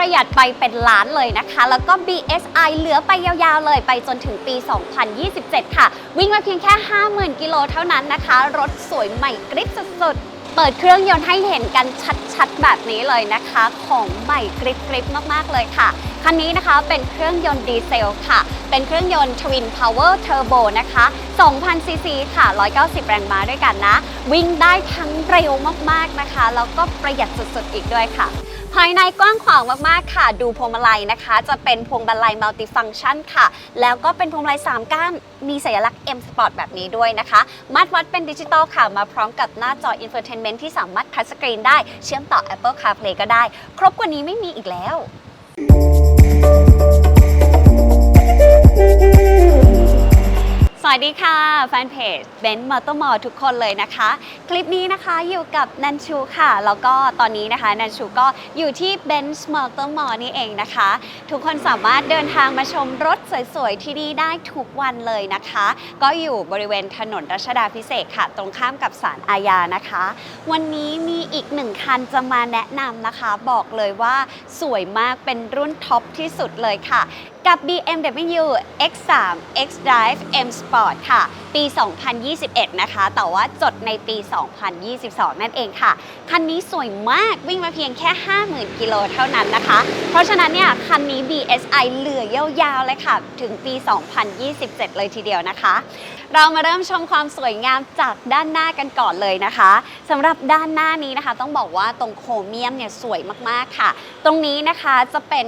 ประหยัดไปเป็นล้านเลยนะคะ แล้วก็ BSI เหลือไปยาวๆเลยไปจนถึงปี 2027 ค่ะ วิ่งมาเพียงแค่ 50,000 กิโลเท่านั้นนะคะ รถสวยใหม่กริบสุดๆเปิดเครื่องยนต์ให้เห็นกันชัดๆ แบบนี้เลยนะคะ ของใหม่กริบๆ มากๆ เลยค่ะ คันนี้นะคะเป็นเครื่องยนต์ดีเซลค่ะ เป็นเครื่องยนต์ Twin Power Turbo นะคะ2,000ซีซีค่ะ 190 แรงม้าด้วยกันนะ วิ่งได้ทั้งเร็วมากๆนะคะ แล้วก็ประหยัดสุดๆอีกด้วยค่ะ ภายในกว้างขวางมากๆค่ะ ดูพวงมาลัยนะคะ จะเป็นพวงมาลัยมัลติฟังชันค่ะ แล้วก็เป็นพวงมาลัย 3 ก้าน มีสัญลักษณ์ M Sport แบบนี้ด้วยนะคะมาตรวัดเป็นดิจิตอลค่ะ มาพร้อมกับหน้าจอ Infotainment ที่สามารถทัชสกรีนได้ เชื่อมต่อ Apple CarPlay ก็ได้ ครบกว่านี้ไม่มีอีกแล้ว สวัสดีค่ะ แฟนเพจเบนซ์มอเตอร์มอทุกคนเลยนะคะ คลิปนี้นะคะอยู่กับนันชูค่ะ แล้วก็ตอนนี้นะคะนันชูก็อยู่ที่เบนซ์มอเตอร์มอนี่เองนะคะ ทุกคนสามารถเดินทางมาชมรถ สวยๆ ที่นี่ได้ทุกวันเลยนะคะ ก็อยู่บริเวณถนนรัชดาพิเศษค่ะ ตรงข้ามกับศาลอาญานะคะ วันนี้มีอีกหนึ่งคันจะมาแนะนำนะคะ บอกเลยว่าสวยมากเป็นรุ่นท็อปที่สุดเลยค่ะกับ BMW X3 X-Drive M Sport ค่ะ ปี 2021 นะคะ แต่ว่าจดในปี 2022 นั่นเองค่ะ คันนี้สวยมากวิ่งมาเพียงแค่ 50,000 กิโลเท่านั้นนะคะ เพราะฉะนั้นเนี่ย คันนี้ BSI เหลือยาวๆเลยค่ะถึงปี 2027 เลยทีเดียวนะคะ เรามาเริ่มชมความสวยงามจากด้านหน้ากันก่อนเลยนะคะสำหรับด้านหน้านี้นะคะ ต้องบอกว่าตรงโครเมียมเนี่ยสวยมากๆค่ะ ตรงนี้นะคะจะเป็น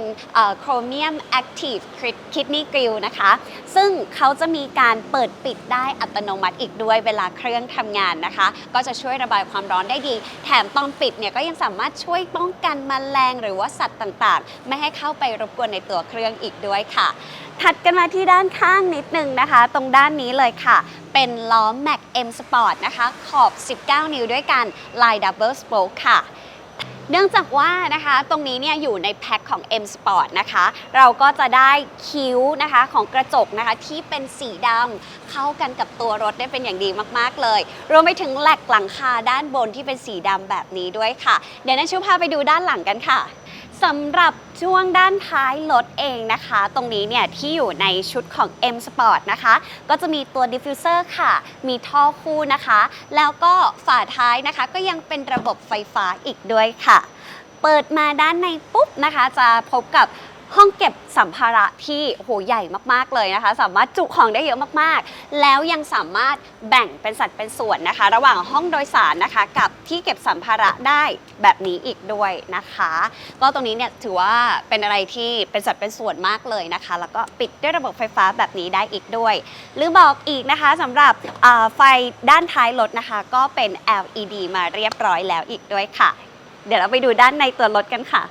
โครเมียม Active Kidney Grill นะคะ ซึ่งเขาจะมีการเปิดปิดได้อัตโนมัติอีกด้วยเวลาเครื่องทำงานนะคะ ก็จะช่วยระบายความร้อนได้ดี แถมตอนปิดเนี่ยก็ยังสามารถช่วยป้องกันแมลงหรือว่าสัตว์ต่างๆ ไม่ให้เข้าไปรบกวนในตัวเครื่องอีกด้วยค่ะถัดกันมาที่ด้านข้างนิดนึงนะคะ ตรงด้านนี้เลยค่ะ เป็นล้อ Mac M Sport นะคะ ขอบ 19 นิ้วด้วยกันลาย Double Spoke ค่ะ เนื่องจากว่านะคะตรงนี้เนี่ยอยู่ในแพ็คของ M Sport นะคะ เราก็จะได้คิ้วนะคะของกระจกนะคะที่เป็นสีดำเข้ากันกับตัวรถได้เป็นอย่างดีมากๆเลย รวมไปถึงแหลกหลังคาด้านบนที่เป็นสีดำแบบนี้ด้วยค่ะ เดี๋ยวนันชูพาไปดูด้านหลังกันค่ะสำหรับช่วงด้านท้ายรถเองนะคะ ตรงนี้เนี่ยที่อยู่ในชุดของ M Sport นะคะ ก็จะมีตัวดิฟฟิวเซอร์ค่ะ มีท่อคู่นะคะ แล้วก็ฝาท้ายนะคะก็ยังเป็นระบบไฟฟ้าอีกด้วยค่ะเปิดมาด้านในปุ๊บนะคะ จะพบกับห้องเก็บสัมภาระที่โหใหญ่มากๆเลยนะคะ สามารถจุของได้เยอะมากๆ แล้วยังสามารถแบ่งเป็นสัดเป็นส่วนนะคะ ระหว่างห้องโดยสารนะคะ กับที่เก็บสัมภาระได้แบบนี้อีกด้วยนะคะ ก็ตรงนี้เนี่ยถือว่าเป็นอะไรที่เป็นสัดเป็นส่วนมากเลยนะคะ แล้วก็ปิดด้วยระบบไฟฟ้าแบบนี้ได้อีกด้วย หรือบอกอีกนะคะสำหรับไฟด้านท้ายรถนะคะ ก็เป็น LED มาเรียบร้อยแล้วอีกด้วยค่ะ เดี๋ยวเราไปดูด้านในตัวรถกันค่ะ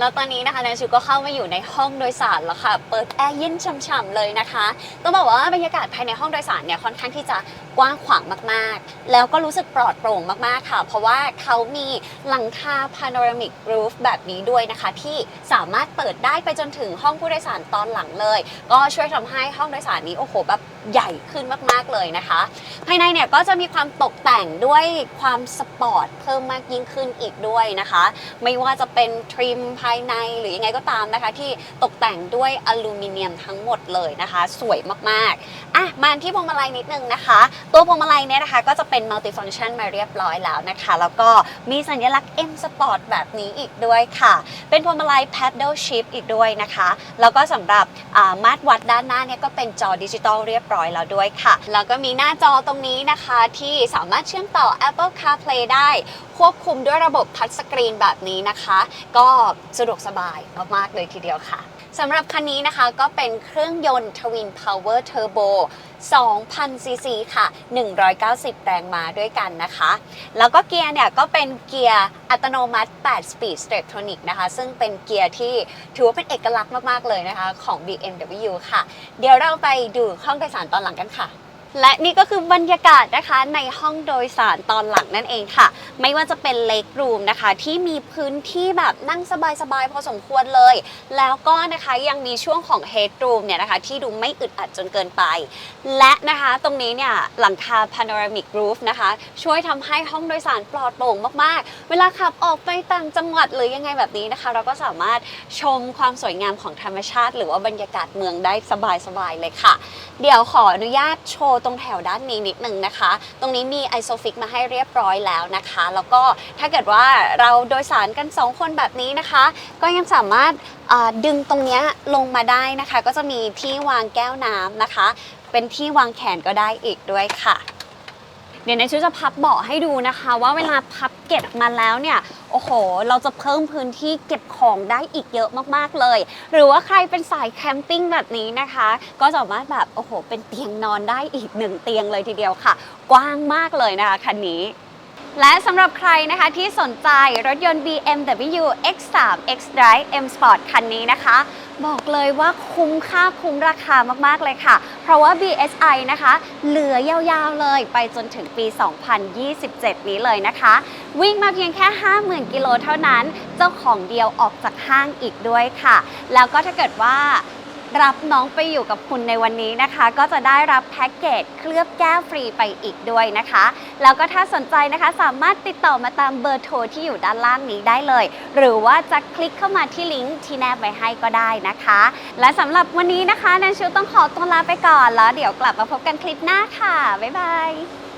แล้วตอนนี้นะคะแนนชูก็เข้ามาอยู่ในห้องโดยสารแล้วค่ะ เปิดแอร์เย็นช่ำๆเลยนะคะต้องบอกว่าบรรยากาศภายในห้องโดยสารเนี่ยค่อนข้างที่จะกว้างขวางมากๆ แล้วก็รู้สึกปลอดโปร่งมากๆค่ะ เพราะว่าเขามีหลังคา panoramic roof แบบนี้ด้วยนะคะ ที่สามารถเปิดได้ไปจนถึงห้องผู้โดยสารตอนหลังเลย ก็ช่วยทำให้ห้องโดยสารนี้โอ้โหแบบ ใหญ่ขึ้นมากๆเลยนะคะ ภายในเนี่ยก็จะมีความตกแต่งด้วยความสปอร์ตเพิ่มมากยิ่งขึ้นอีกด้วยนะคะ ไม่ว่าจะเป็นทริมภายในหรือยังไงก็ตามนะคะ ที่ตกแต่งด้วยอลูมิเนียมทั้งหมดเลยนะคะ สวยมากๆอะมาที่พวงมาลัยนิดนึงนะคะ ตัวพวงมาลัยเนี่ยนะคะ ก็จะเป็นมัลติฟังชันมาเรียบร้อยแล้วนะคะ แล้วก็มีสัญลักษณ์ M Sport แบบนี้อีกด้วยค่ะ เป็นพวงมาลัย paddle shift อีกด้วยนะคะ แล้วก็สำหรับมาตรวัดด้านหน้าเนี่ยก็เป็นจอดิจิตอลเรียบร้อยแล้วด้วยค่ะ แล้วก็มีหน้าจอตรงนี้นะคะที่สามารถเชื่อมต่อ Apple CarPlay ได้ ควบคุมด้วยระบบทัชสกรีนแบบนี้นะคะ ก็สะดวกสบายมากๆเลยทีเดียวค่ะ สำหรับคันนี้นะคะก็เป็นเครื่องยนต์ Twin Power Turbo 2,000 ซีซีค่ะ 190 แรงม้าด้วยกันนะคะ แล้วก็เกียร์เนี่ยก็เป็นเกียร์อัตโนมัติ 8 Speed Steptronic นะคะ ซึ่งเป็นเกียร์ที่ถือว่าเป็นเอกลักษณ์มาก ๆ เลยนะคะ ของ BMW ค่ะ เดี๋ยวเราไปดูห้องโดยสารตอนหลังกันค่ะ และนี่ก็คือบรรยากาศนะคะในห้องโดยสารตอนหลังนั่นเองค่ะ ไม่ว่าจะเป็นเล็กรูมนะคะ ที่มีพื้นที่แบบนั่งสบายๆพอสมควรเลย แล้วก็นะคะยังมีช่วงของเฮดรูมเนี่ยนะคะ ที่ดูไม่อึดอัดจนเกินไป และนะคะตรงนี้เนี่ยหลังคา panoramic roof นะคะ ช่วยทำให้ห้องโดยสารปลอดโปร่งมากๆ เวลาขับออกไปต่างจังหวัดหรือยังไงแบบนี้นะคะ เราก็สามารถชมความสวยงามของธรรมชาติ หรือว่าบรรยากาศเมืองได้สบายๆเลยค่ะ เดี๋ยวขออนุญาตโชว์ตรงแถวด้านนี้นิดนึงนะคะ ตรงนี้มีไอโซฟิกมาให้เรียบร้อยแล้วนะคะ แล้วก็ถ้าเกิดว่าเราโดยสารกัน 2 คนแบบนี้นะคะ ก็ยังสามารถดึงตรงนี้ลงมาได้นะคะ ก็จะมีที่วางแก้วน้ำนะคะ เป็นที่วางแขนก็ได้อีกด้วยค่ะ เดี๋ยวในชุดจะพับเบาะให้ดูนะคะ ว่าเวลาพับเก็บมาแล้วเนี่ยโอ้โห เราจะเพิ่มพื้นที่เก็บของได้อีกเยอะมากๆเลย หรือว่าใครเป็นสายแคมปิ้งแบบนี้นะคะ ก็สามารถแบบโอ้โห เป็นเตียงนอนได้อีกหนึ่งเตียงเลยทีเดียวค่ะ กว้างมากเลยนะคะคันนี้และสำหรับใครนะคะที่สนใจรถยนต์ BMW X3 X-Drive M Sport คันนี้นะคะ บอกเลยว่าคุ้มค่าคุ้มราคามากๆเลยค่ะ เพราะว่า BSI นะคะ เหลือยาวๆเลยไปจนถึงปี 2027 นี้เลยนะคะ วิ่งมาเพียงแค่ 50,000 กิโลเท่านั้น เจ้าของเดียวออกจากห้างอีกด้วยค่ะ แล้วก็ถ้าเกิดว่า รับน้องไปอยู่กับคุณในวันนี้นะคะ ก็จะได้รับแพ็กเกจเคลือบแก้วฟรีไปอีกด้วยนะคะ แล้วก็ถ้าสนใจนะคะสามารถติดต่อมาตามเบอร์โทรที่อยู่ด้านล่างนี้ได้เลย หรือว่าจะคลิกเข้ามาที่ลิงก์ที่แนบไว้ให้ก็ได้นะคะ และสำหรับวันนี้นะคะนันชูต้องขอตัวลาไปก่อนแล้ว เดี๋ยวกลับมาพบกันคลิปหน้าค่ะบ๊ายบาย